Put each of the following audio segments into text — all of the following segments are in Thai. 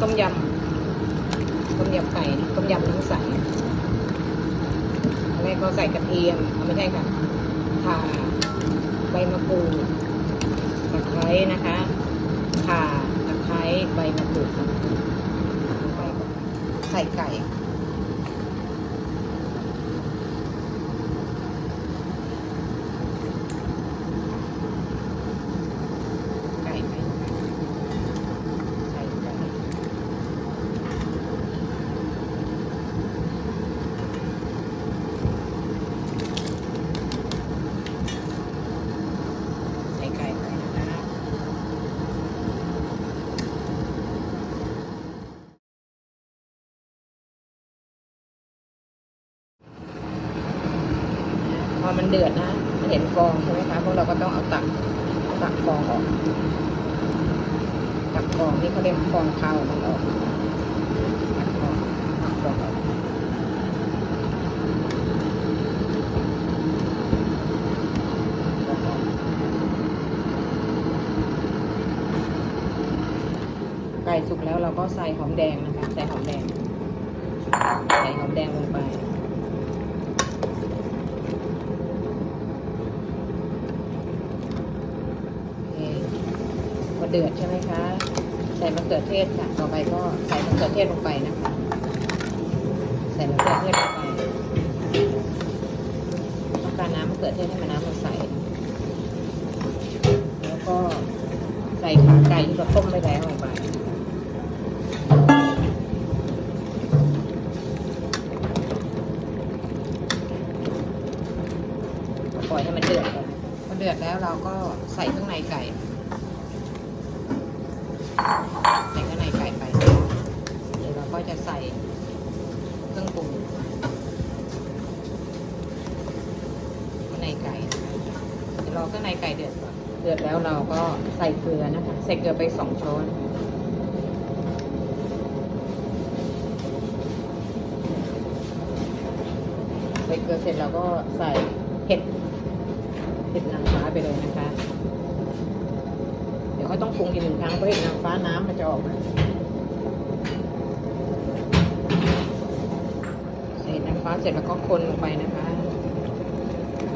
ต้มยำต้มยำไก่ต้มยำน้ำใสอันแรกก็ใส่กระเทียมเอาไม่ใช่ค่ะข่าใบมะกรูดตะไคร้นะคะข่าตะไคร้ใบมะกรูดใส่ไก่ ไก่ไปใส่ไก่ใส่ไก่ไปนะคะ พอมันเดือดนะมันเห็นฟองใช่ไหมคะพวกเราก็ต้องเอาตักตักฟองออกตักฟองนี่เขาเรียกฟองคาวมันออกตักฟองตักฟองออกไก่สุกแล้วเราก็ใส่หอมแดงนะคะ ใส่หอมแดง ใส่หอมแดงลงไป โอเคพอ เดือดใช่ไหมคะ ใส่มะเขือเทศค่ะ ต่อไปก็ใส่มะเขือเทศลงไปนะคะ ใส่มะเขือเทศลงไปต้องการน้ำมะเขือเทศให้มันน้ำมันใส แล้วก็ใส่ขาไก่ที่เราต้มไว้แล้วลงไปปล่อยให้มันเดือดก่อนพอเดือดแล้วเราก็ใส่ข้างในไก่ ใส่ข้างในไก่ไป เดี๋ยวเราก็จะใส่เครื่องปรุงข้างในไก่ เดี๋ยวรอข้างในไก่เดือดก่อนเดือดแล้วเราก็ใส่เกลือนะคะ ใส่เกลือไปสองช้อนใส่เกลือเสร็จเราก็ใส่เห็ดเห็ดนางฟ้าไปเลยนะคะ ต้องปรุงอีกหนึ่งครั้งเพราะเห็ดนางฟ้าน้ำมันจะออกมาใส่เห็ดนางฟ้าเสร็จแล้วก็คนลงไปนะคะ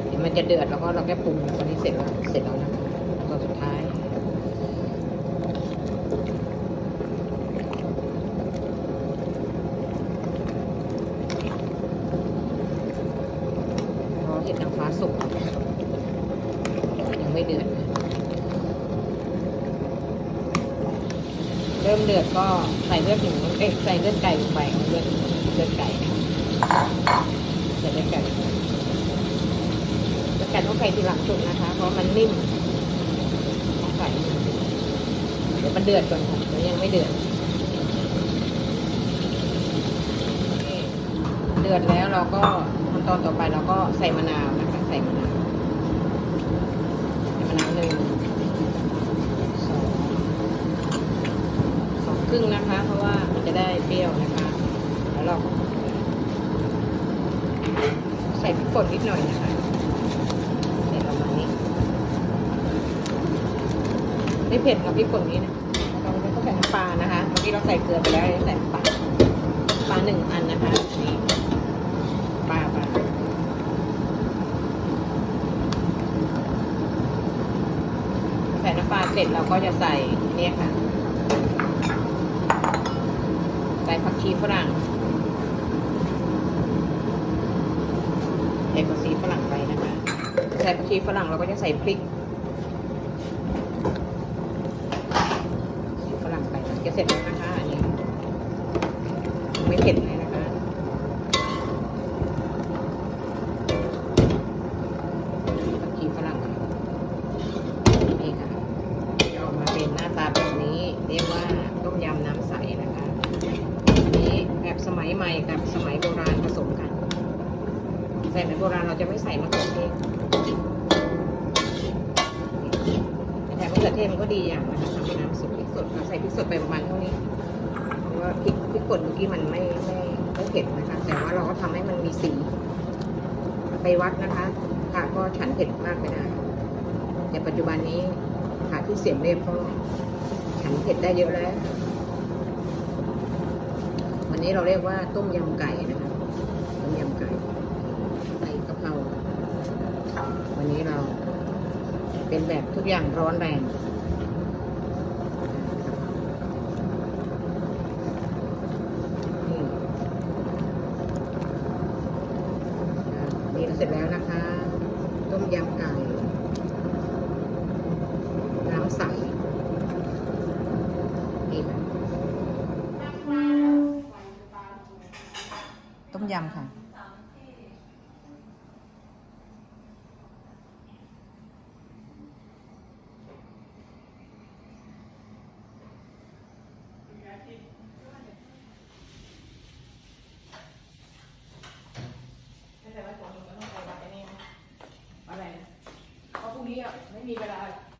เดี๋ยวมันจะเดือดแล้วก็เราแค่ปรุงตอนนี้เสร็จแล้วเสร็จแล้วนะคะแล้วสุดท้ายรอเห็ดนางฟ้าสุกยังไม่เดือด เริ่มเดือดก็ใส่เลือดหมูเอ๊ะใส่เลือดไก่ลงไปเอาเลือดเลือดไก่ใส่เลือดไก่ลงไปเลือดไก่ต้องใส่ทีหลังสุกนะคะ เพราะมันนิ่มต้องใส่เดี๋ยวมันเดือดก่อนค่ะเดี๋ยวยังไม่เดือดเดือดแล้วเราก็ขั้นตอนต่อไปเราก็ใส่มะนาวนะคะ ใส่มะนาวใส่มะนาวหนึ่งสอง สองค รึ่งนะคะ เพราะว่ามันจะได้เปรี้ยวนะคะ แล้วเราใส่พริกป่นนิดหน่อยนะคะใส่ประมาณนี้ไม่เผ็ดกับพริกป่นนี้นะเราก็ใส่น้ำปลานะคะ เมื่อกี้เราใส่เกลือไปแล้วใส่ปลาปลาหนึ่งอันนะคะนี่ปลาปลาใส่น้ำปลาเสร็จเราก็จะใส่เนี่ยค่ะ ส่ผักชีฝรั่งใส่ผักชีฝรั่งไปนะคะ ใส่ผักชีฝรั่งเราก็จะใส่พริกฝรั่งไปจะเสร็จแล้วนะคะอันนี้ไม่เผ็ดเลยนะ ใหม่กับสมัยโบราณผสมกันแต่ในโบราณเราจะไม่ใส่มะเขือเทศแต่มะเขือเทศมันก็ดีอย่างนะคะทำเป็นน้ำซุปพริกสดเราใส่พริกสดไปประมาณเท่านี้เพราะว่าพริกพริกป่นเมื่อกี้มันไม่ไม่ไม่เผ็ดนะคะ แต่ว่าเราก็ทำให้มันมีสี ไปวัดนะคะค่ะก็ฉันเผ็ดมากไม่ได้แต่ปัจจุบันนี้ค่ะที่เสียมเรียบก็ฉันเผ็ดได้เยอะแล้ว นี้เราเรียกว่าต้มยำไก่นะคะต้มยำไก่ใส่กะเพราวันนี้เราเป็นแบบทุกอย่างร้อนแรงนี่อะนี่เราเสร็จแล้วนะคะ ต้มยำไก่ ต้มยำค่ะ